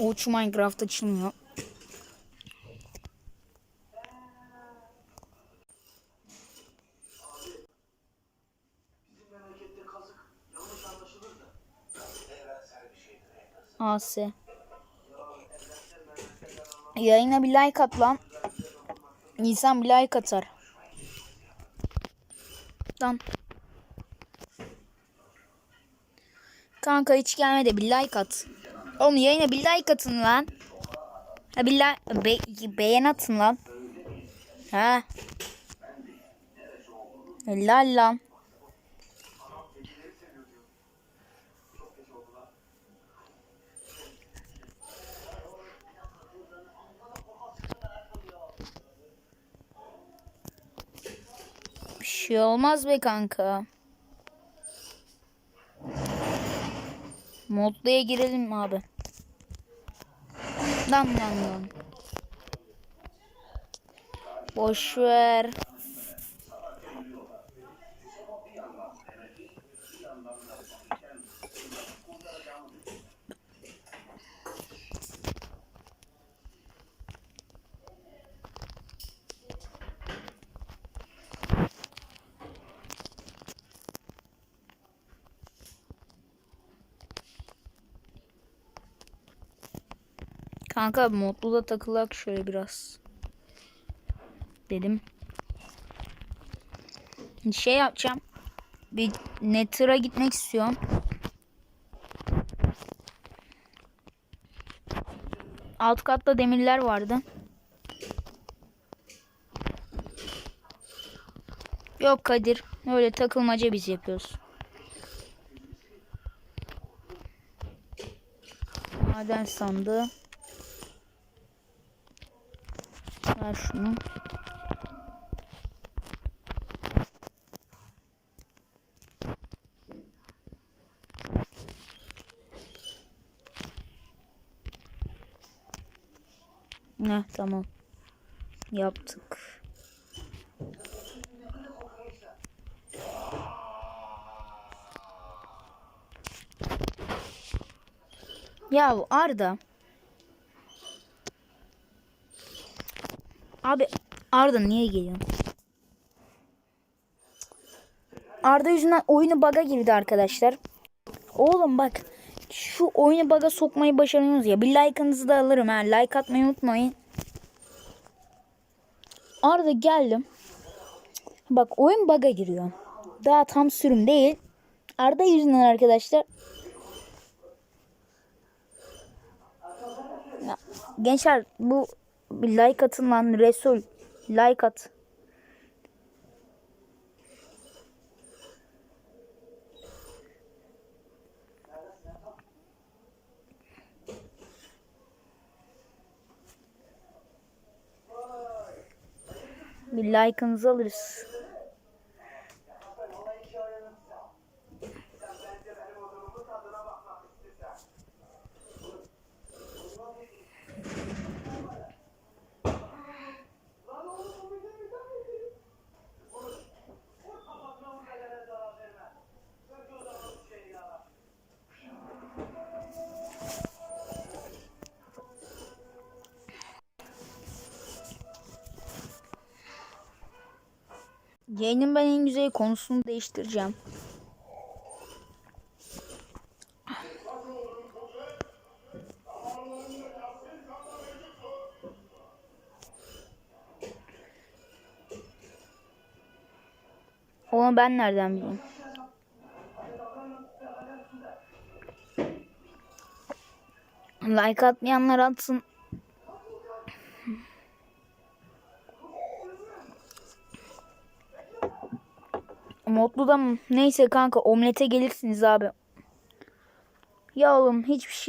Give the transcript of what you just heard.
Uç Minecraft açılmıyor. AS. Yayına bir like at lan. İnsan bir like atar. Lan. Kanka hiç gelmedi bir like at. Oğlum yayına bir like atın lan. Ha bir like, be, beğen atın lan. Ha. Helal lan. Bir şey olmaz be kanka. Modluya girelim mi abi? Lan lan lan. Boş ver. Kanka modlu da takılak şöyle biraz. Dedim. Şey yapacağım. Bir Nether'a gitmek istiyorum. Alt katta demirler vardı. Yok Kadir. Öyle takılmaca biz yapıyoruz. Maden sandığı. Ver şunu. Ne tamam. Yaptık. Ya Arda. Abi Arda niye geliyorsun? Arda yüzünden oyunu baga girdi arkadaşlar. Oğlum bak şu oyunu baga sokmayı başarıyorsunuz ya. Bir like'ınızı da alırım ha. Like atmayı unutmayın. Arda geldim. Bak oyun baga giriyor. Daha tam sürüm değil. Arda yüzünden arkadaşlar. Gençler bu bir like atın lan Resul. Like at. Bir like'ınızı alırız. Yayının ben en güzel konusunu değiştireceğim. Onu ben nereden bileyim? Like atmayanlar atsın. Modlu da mı? Neyse kanka omlete gelirsiniz abi. Ya oğlum hiçbir şey